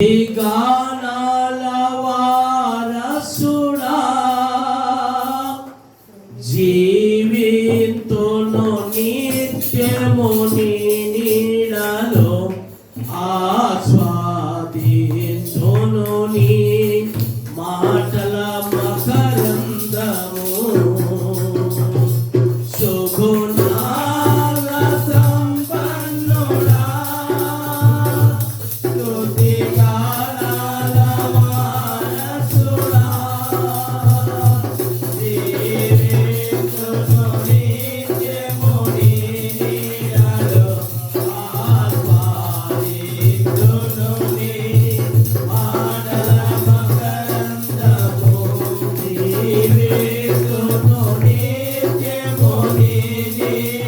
Ega on. Amém.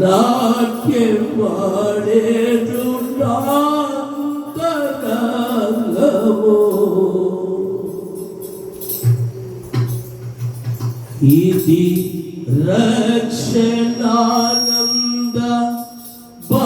నాట్యం పాడేడు ఇది రక్షణానంద బా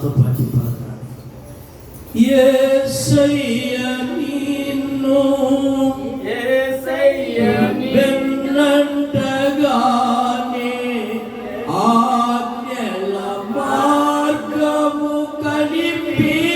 నాతో పాటు పాడాలి యేసయ్య నిన్ను వెన్నంటగానే ఆజ్ఞల మార్గము కనిపించనే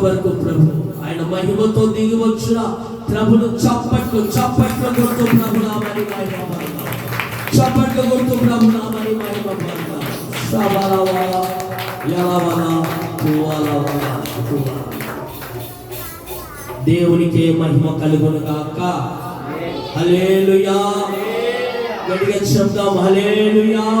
ఇంతవరకు ప్రభు ఆయన మహిమతో దిగి వచ్చిన ప్రభును చప్పట్లు చప్పట్లు గుర్తు ప్రభు నామని. చప్పట్లు ప్రభు నామని తువల. దేవునికే మహిమ కలుగును గాక. హల్లెలూయా. గడిగా చెప్దాం హల్లెలూయా.